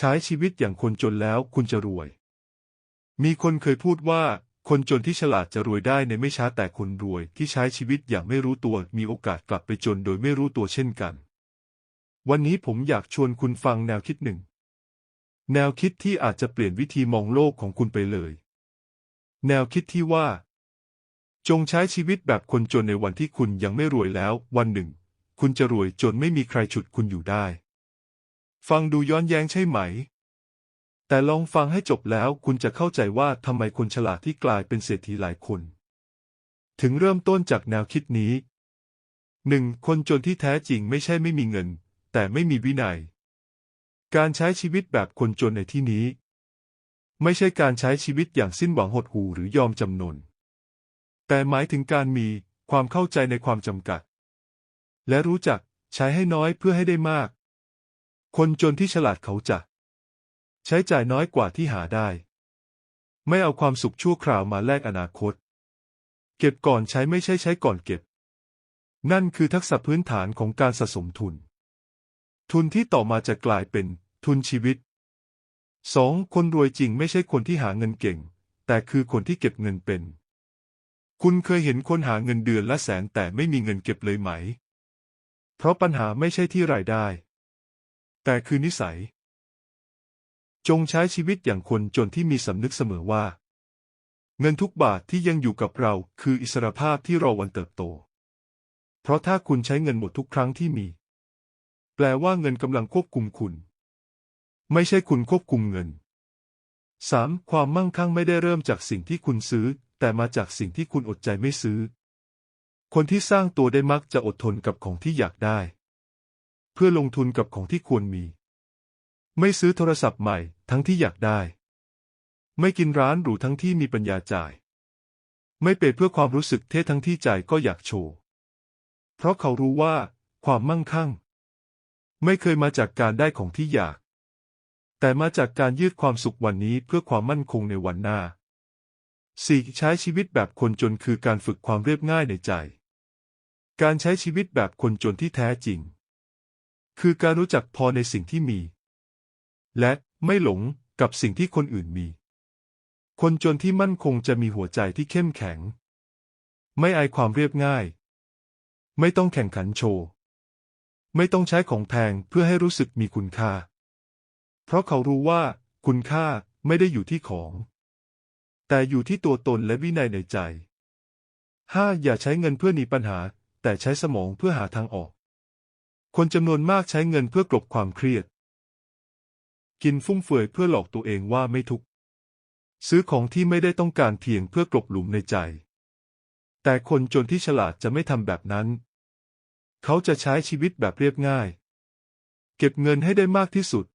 ใช้ชีวิตอย่างคนจนแล้วคุณจะรวย มีคนเคยพูดว่า คนจนที่ฉลาดจะรวยได้ในไม่ช้าแต่คนรวยที่ใช้ชีวิตอย่างไม่รู้ตัวมีโอกาสกลับไปจนโดยไม่รู้ตัวเช่นกัน วันนี้ผมอยากชวนคุณฟังแนวคิดหนึ่ง แนวคิดที่อาจจะเปลี่ยนวิธีมองโลกของคุณไปเลย แนวคิดที่ว่า จงใช้ชีวิตแบบคนจนในวันที่คุณยังไม่รวยแล้ว วันหนึ่ง คุณจะรวยจนไม่มีใครฉุดคุณอยู่ได้ ฟังดูย้อนแย้งใช่ไหม แต่ลองฟังให้จบแล้วคุณจะเข้าใจว่าทำไมคนฉลาดที่กลายเป็นเศรษฐีหลายคน ถึงเริ่มต้นจากแนวคิดนี้หนึ่งคนจนที่แท้จริงไม่ใช่ไม่มีเงิน แต่ไม่มีวินัย การใช้ชีวิตแบบคนจนในที่นี้ ไม่ใช่การใช้ชีวิตอย่างสิ้นหวังหดหู่หรือยอมจำนน แต่หมายถึงการมีความเข้าใจในความจำกัด และรู้จักใช้ให้น้อยเพื่อให้ได้มาก คนจนที่ฉลาดเขาจะ ใช้จ่ายน้อยกว่าที่หาได้ ไม่เอาความสุขชั่วคราวมาแลกอนาคต เก็บก่อนใช้ไม่ใช่ใช้ก่อนเก็บ นั่นคือทักษะพื้นฐานของการสะสมทุน ทุนที่ต่อมาจะกลายเป็นทุนชีวิต 2. คนรวยจริงไม่ใช่คนที่หาเงินเก่ง แต่คือคนที่เก็บเงินเป็น คุณเคยเห็นคนหาเงินเดือนละแสนแต่ไม่มีเงินเก็บเลยไหม เพราะปัญหาไม่ใช่ที่รายได้ แต่คือนิสัย จงใช้ชีวิตอย่างคนจนที่มีสำนึกเสมอว่า เงินทุกบาทที่ยังอยู่กับเราคืออิสรภาพที่รอวันเติบโต เพราะถ้าคุณใช้เงินหมดทุกครั้งที่มี แปลว่าเงินกำลังควบคุมคุณ ไม่ใช่คุณควบคุมเงิน 3. ความมั่งคั่งไม่ได้เริ่มจากสิ่งที่คุณซื้อ แต่มาจากสิ่งที่คุณอดใจไม่ซื้อ คนที่สร้างตัวได้มักจะอดทนกับของที่อยากได้ พื่อลงทุนกับของที่ควรมี ไม่ซื้อโทรศัพท์ใหม่ทั้งที่อยากได้ ไม่กินร้านหรูทั้งที่มีปัญญาจ่าย ไม่เปย์เพื่อความรู้สึกเท่ทั้งที่ใจก็อยากโชว์ เพราะเขารู้ว่า ความมั่งคั่ง ไม่เคยมาจากการได้ของที่อยาก แต่มาจากการยืดความสุขวันนี้เพื่อความมั่นคงในวันหน้า 4. ใช้ชีวิตแบบคนจนคือการฝึกความเรียบง่ายในใจ การใช้ชีวิตแบบคนจนที่แท้จริง คือการรู้จักพอในสิ่งที่มี และไม่หลงกับสิ่งที่คนอื่นมี คนจนที่มั่นคงจะมีหัวใจที่เข้มแข็ง ไม่อายความเรียบง่าย ไม่ต้องแข่งขันโชว์ ไม่ต้องใช้ของแพงเพื่อให้รู้สึกมีคุณค่า เพราะเขารู้ว่าคุณค่าไม่ได้อยู่ที่ของ แต่อยู่ที่ตัวตนและวินัยในใจ 5. อย่าใช้เงินเพื่อหนีปัญหา แต่ใช้สมองเพื่อหาทางออก คนจำนวนมากใช้เงินเพื่อกลบความเครียด กินฟุ่มเฟือยเพื่อหลอกตัวเองว่าไม่ทุกข์ซื้อของที่ไม่ได้ต้องการเพียงเพื่อกลบหลุมในใจ แต่คนจนที่ฉลาดจะไม่ทำแบบนั้น เขาจะใช้ชีวิตแบบเรียบง่าย เก็บเงินให้ได้มากที่สุด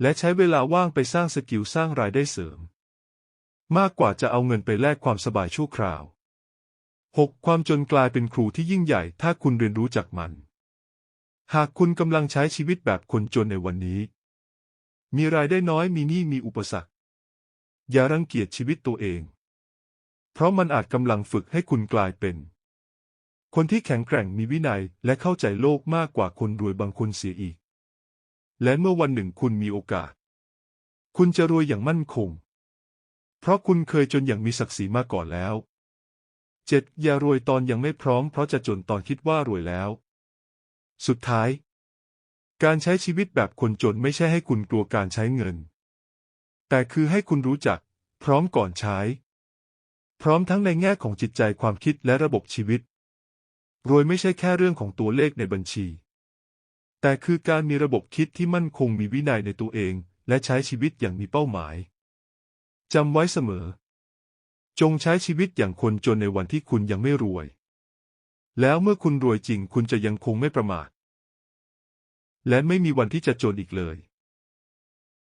และใช้เวลาว่างไปสร้างสกิลสร้างรายได้เสริม มากกว่าจะเอาเงินไปแลกความสบายชั่วคราว 6. ความจนกลายเป็นครูที่ยิ่งใหญ่ถ้าคุณเรียนรู้จากมัน หากคุณกำลังใช้ชีวิตแบบคนจนในวันนี้ มีรายได้น้อยมีหนี้มีอุปสรรค อย่ารังเกียจชีวิตตัวเอง เพราะมันอาจกำลังฝึกให้คุณกลายเป็น คนที่แข็งแกร่งมีวินัยและเข้าใจโลกมากกว่าคนรวยบางคนเสียอีก และเมื่อวันหนึ่งคุณมีโอกาส คุณจะรวยอย่างมั่นคง เพราะคุณเคยจนอย่างมีศักดิ์ศรีมาก่อนแล้ว 7. อย่ารวยตอนยังไม่พร้อมเพราะจะจนตอนคิดว่ารวยแล้ว สุดท้าย การใช้ชีวิตแบบคนจนไม่ใช่ให้คุณกลัวการใช้เงิน แต่คือให้คุณรู้จัก พร้อมก่อนใช้ พร้อมทั้งในแง่ของจิตใจความคิดและระบบชีวิต รวยไม่ใช่แค่เรื่องของตัวเลขในบัญชี แต่คือการมีระบบคิดที่มั่นคงมีวินัยในตัวเอง และใช้ชีวิตอย่างมีเป้าหมายจำไว้เสมอ จงใช้ชีวิตอย่างคนจนในวันที่คุณยังไม่รวย แล้วเมื่อคุณรวยจริงคุณจะยังคงไม่ประมาท และไม่มีวันที่จะจนอีกเลย